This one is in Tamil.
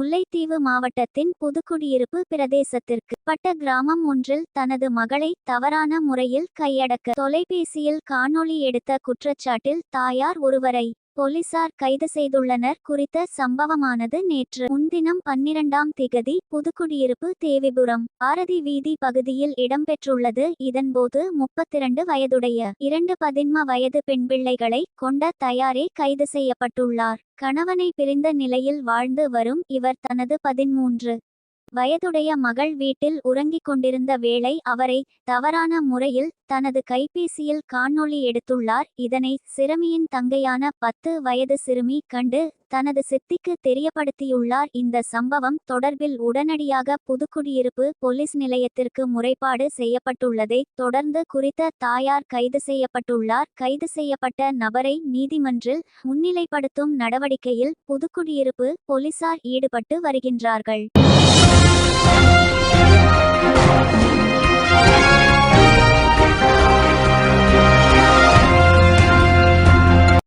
முல்லைத்தீவு மாவட்டத்தின் புதுக்குடியிருப்பு பிரதேசத்திற்கு பட்ட கிராமம் ஒன்றில் தனது மகளை தவறான முறையில் கையடக்க தொலைபேசியில் காணொளி எடுத்த குற்றச்சாட்டில் தாயார் ஒருவரை போலீசார் கைது செய்துள்ளனர் குறித்த சம்பவமானது நேற்று முன்தினம் பன்னிரண்டாம் திகதி புதுக்குடியிருப்பு தேவிபுரம் பாரதி வீதி பகுதியில் இடம்பெற்றுள்ளது. இதன்போது முப்பத்திரண்டு வயதுடைய இரண்டு பதின்ம வயது பெண் பிள்ளைகளை கொண்ட தயாரே கைது செய்யப்பட்டுள்ளார். கணவனை பிரிந்த நிலையில் வாழ்ந்து வரும் இவர் தனது பதிமூன்று வயதுடைய மகள் வீட்டில் உறங்கிக் கொண்டிருந்த வேளை அவரை தவறான முறையில் தனது கைபேசியில் காணொளி எடுத்துள்ளார். இதனை சிறுமியின் தங்கையான பத்து வயது சிறுமி கண்டு தனது சித்திக்கு தெரியப்படுத்தியுள்ளார். இந்த சம்பவம் தொடர்பில் உடனடியாக புதுக்குடியிருப்பு போலீஸ் நிலையத்திற்கு முறைப்பாடு செய்யப்பட்டுள்ளதை தொடர்ந்து குறித்த தாயார் கைது செய்யப்பட்டுள்ளார். கைது செய்யப்பட்ட நபரை நீதிமன்றில் முன்னிலைப்படுத்தும் நடவடிக்கையில் புதுக்குடியிருப்பு போலீசார் ஈடுபட்டு வருகின்றார்கள்.